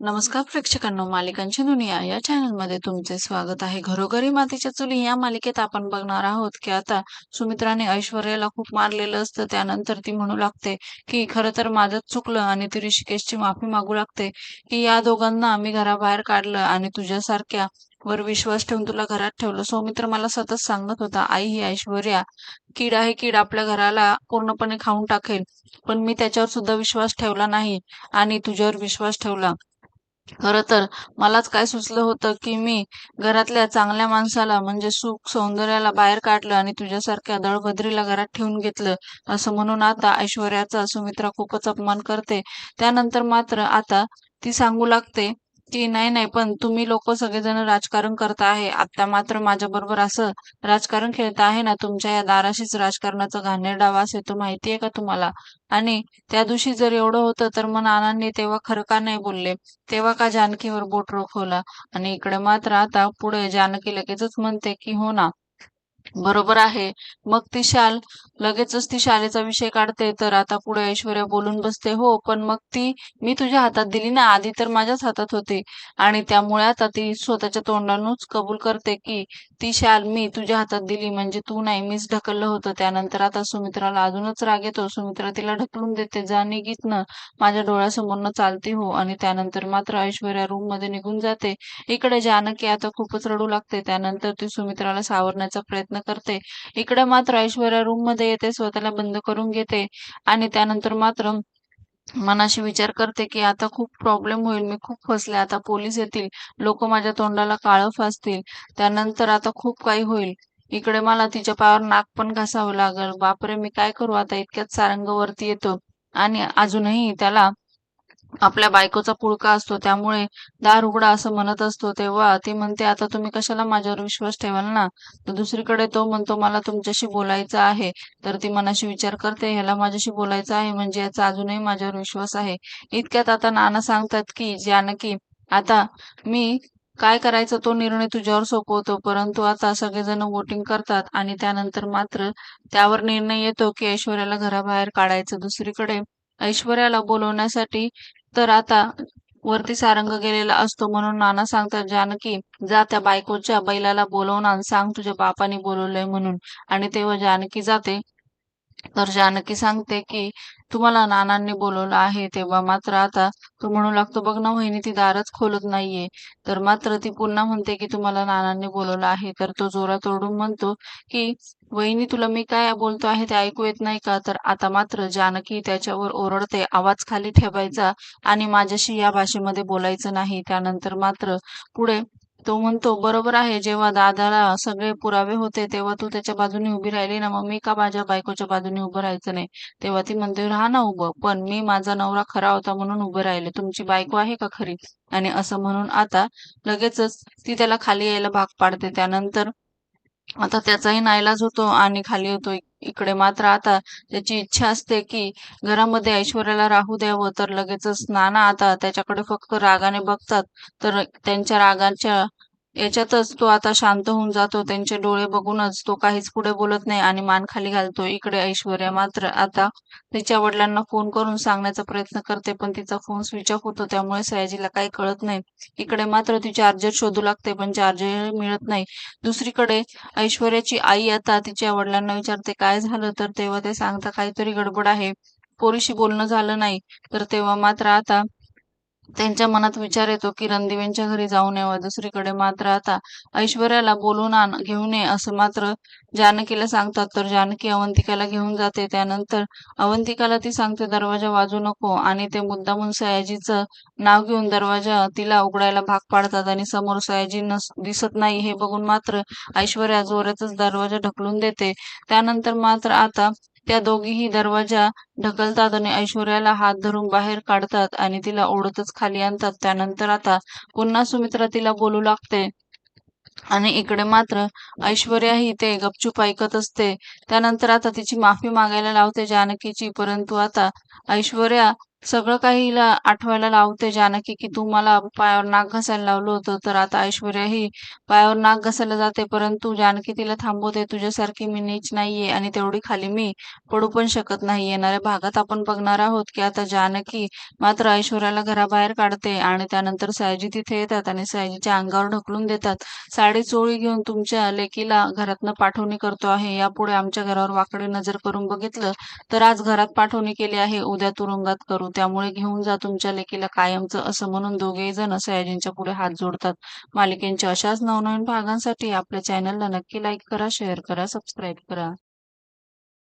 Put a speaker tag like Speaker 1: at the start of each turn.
Speaker 1: नमस्कार प्रेक्षकांनो मालिकांची दुनिया या चॅनलमध्ये तुमचे स्वागत आहे. घरोघरी मातीच्या चुली या मालिकेत आपण बघणार आहोत की आता सुमित्राने ऐश्वर्याला खूप मारलेलं असतं. त्यानंतर ती म्हणू लागते की खरं तर माझंच चुकलं आणि ती ऋषिकेशची माफी मागू लागते की या दोघांना आम्ही घराबाहेर काढलं आणि तुझ्यासारख्या वर विश्वास ठेवून तुला घरात ठेवलं. सौमित्र मला सतत सांगत होता आई ही ऐश्वर्या कीड आहे कीड आपल्या घराला पूर्णपणे खाऊन टाकेल पण मी त्याच्यावर सुद्धा विश्वास ठेवला नाही आणि तुझ्यावर विश्वास ठेवला. खरं तर मलाच काय सुचलं होतं की मी घरातल्या चांगल्या माणसाला म्हणजे सुख सौंदर्याला बाहेर काढलं आणि तुझ्यासारख्या दळभद्रीला घरात ठेवून घेतलं असं म्हणून आता ऐश्वर्याचा सुमित्रा खूपच अपमान करते. त्यानंतर मात्र आता ती सांगू लागते की नाही नाही पण तुम्ही लोक सगळेजण राजकारण करता आहे. आता मात्र माझ्या बरोबर असं राजकारण खेळता आहे ना तुमच्या या दाराशीच राजकारणाचा घाणेरडा वास येतो माहितीये का तुम्हाला? आणि त्या दिवशी जर एवढं होतं तर मग नानांनी तेव्हा खरं का नाही बोलले? तेव्हा का जानकीवर बोट रोखवला? आणि इकडे मात्र आता पुढे जानकी लगेचच म्हणते की हो ना बरोबर आहे. मग ती शाल लगेचच ती शालेचा विषय काढते तर आता पुढे ऐश्वर्या बोलून बसते हो पण मग ती मी तुझ्या हातात दिली ना आधी तर माझ्याच हातात होती. आणि त्यामुळे आता ती स्वतःच्या तोंडानूच कबूल करते की ती शाल मी तुझ्या हातात दिली म्हणजे तू नाही मीच ढकललं होतं. त्यानंतर आता सुमित्राला अजूनच राग येतो. सुमित्रा तिला ढकलून देते. जा निघीतनं माझ्या डोळ्यासमोरनं चालती हो. आणि त्यानंतर मात्र ऐश्वर्या रूममध्ये निघून जाते. इकडे जानकी आता खूपच रडू लागते. त्यानंतर ती सुमित्राला सावरण्याचा प्रयत्न करते. इकडे मात्र ऐश्वर्या रूममध्ये येते. स्वतःला बंद करून घेते. आणि त्यानंतर मात्र मनाशी विचार करते की आता खूप प्रॉब्लेम होईल मी खूप फसले आता पोलीस येतील लोक माझ्या तोंडाला काळं फासतील त्यानंतर आता खूप काही होईल. इकडे मला तिच्या पायावर नाक पण घासावं लागल. बापरे मी काय करू? आता इतक्यात सारंग वरती येतो. आणि अजूनही त्याला आपल्या बायकोचा पुळका असतो त्यामुळे दार उघडा असं म्हणत असतो तेव्हा ती म्हणते आता तुम्ही कशाला माझ्यावर विश्वास ठेवाल ना? तर दुसरीकडे तो म्हणतो मला तुमच्याशी बोलायचं आहे. तर ती मनाशी विचार करते ह्याला माझ्याशी बोलायचं आहे म्हणजे याचा अजूनही माझ्यावर विश्वास आहे. इतक्यात आता नाना सांगतात की जानकी आता मी काय करायचं तो निर्णय तुझ्यावर सोपवतो परंतु आता सगळेजण वोटिंग करतात आणि त्यानंतर मात्र त्यावर निर्णय येतो की ऐश्वर्याला घराबाहेर काढायचं. दुसरीकडे ऐश्वर्याला बोलवण्यासाठी तर आता वरती सारंग गेलेला असतो म्हणून नाना सांगतात जानकी जा त्या बायकोच्या बैलाला बोलवून आण सांग तुझ्या बापाने बोलवलंय म्हणून. आणि तेव्हा जानकी जाते. तर जानकी सांगते की तुम्हाला नानांनी बोलवलं आहे तेव्हा मात्र आता तो म्हणू लागतो बघ ना वहिनी ती दारच खोलत नाहीये. तर मात्र ती पुन्हा म्हणते की तुम्हाला नानांनी बोलवलं आहे. तर तो जोरात ओरडून म्हणतो की वहिनी तुला मी काय बोलतो आहे ते ऐकू येत नाही का? तर आता मात्र जानकी त्याच्यावर ओरडते आवाज खाली ठेवायचा आणि माझ्याशी या भाषेमध्ये बोलायचं नाही. त्यानंतर मात्र पुढे तो म्हणतो बरोबर आहे जेव्हा दादाला सगळे पुरावे होते तेव्हा तू त्याच्या बाजूने उभी राहिली ना मग मी का माझ्या बायकोच्या बाजूने उभं राहायचं नाही? तेव्हा ती म्हणते राहा ना उभं पण मी माझा नवरा खरा होता म्हणून उभे राहिले. तुमची बायको आहे का खरी? आणि असं म्हणून आता लगेचच ती त्याला खाली यायला भाग पाडते. त्यानंतर आता त्याचाही नाईलाज होतो आणि खाली होतो. इकडे मात्र आता त्याची इच्छा असते की घरामध्ये ऐश्वर्याला राहू द्यावं तर लगेचच नाना आता त्याच्याकडे फक्त रागाने बघतात. तर त्यांच्या रागाच्या याच्यातच तो आता शांत होऊन जातो. त्यांचे डोळे बघूनच तो काहीच पुढे बोलत नाही आणि मान खाली घालतो. इकडे ऐश्वर्या मात्र आता तिच्या वडिलांना फोन करून सांगण्याचा प्रयत्न करते पण तिचा फोन स्विच ऑफ होतो. त्यामुळे सयाजीला काही कळत नाही. इकडे मात्र ती चार्जर शोधू लागते पण चार्जर मिळत नाही. दुसरीकडे ऐश्वर्याची आई आता तिच्या वडिलांना विचारते काय झालं? तर तेव्हा ते सांगता काहीतरी गडबड आहे. पोरीशी बोलणं झालं नाही. तर तेव्हा मात्र आता त्यांच्या मनात विचार येतो की रणदिवेंच्या घरी जाऊ नये दुसरीकडे मात्र आता ऐश्वर्याला बोलून आण घेऊन ये असं मात्र जानकीला सांगतात तर जानकी अवंतिकाला घेऊन जाते. त्यानंतर अवंतिकाला ती सांगते दरवाजा वाजू नको. आणि ते मुद्दामून सयाजीचं नाव घेऊन दरवाजा तिला उघडायला भाग पाडतात आणि समोर सयाजी नस दिसत नाही. हे बघून मात्र ऐश्वर्या जोरातच दरवाजा ढकलून देते. त्यानंतर मात्र आता त्या दोघीही दरवाजा ढकलतात आणि ऐश्वर्याला हात धरून बाहेर काढतात आणि तिला ओढतच खाली आणतात. त्यानंतर आता पुन्हा सुमित्रा तिला बोलू लागते आणि इकडे मात्र ऐश्वर्याही ते गपचूप ऐकत असते. त्यानंतर आता तिची माफी मागायला लावते जानकीची परंतु आता ऐश्वर्या सगळं काही हिला आठवायला लावते जानकी की तू मला पायावर नाक घासायला लावलं होतं. तर आता ऐश्वर्या ही पायावर नाक घासायला जाते परंतु जानकी तिला थांबवते. तुझ्यासारखी मी नीच नाहीये आणि तेवढी खाली मी पडू पण शकत नाही येणाऱ्या भागात आपण बघणार आहोत की आता जानकी मात्र ऐश्वर्याला घराबाहेर काढते आणि त्यानंतर सायजी तिथे येतात आणि सायजीच्या अंगावर ढकलून देतात. साडी चोळी घेऊन तुमच्या लेकीला घरातनं पाठवणी करतो आहे. यापुढे आमच्या घरावर वाकडे नजर करून बघितलं तर आज घरात पाठवणी केली आहे. उद्या तुरुंगात करू त्यामुळे घेऊन जा तुमच्या लेकीला कायमचं असं म्हणून दोघेही जण सयाजींच्या पुढे हात जोडतात. मालिकेंच्या अशाच नवनवीन भागांसाठी आपल्या चॅनलला नक्की लाईक करा शेअर करा सबस्क्राईब करा.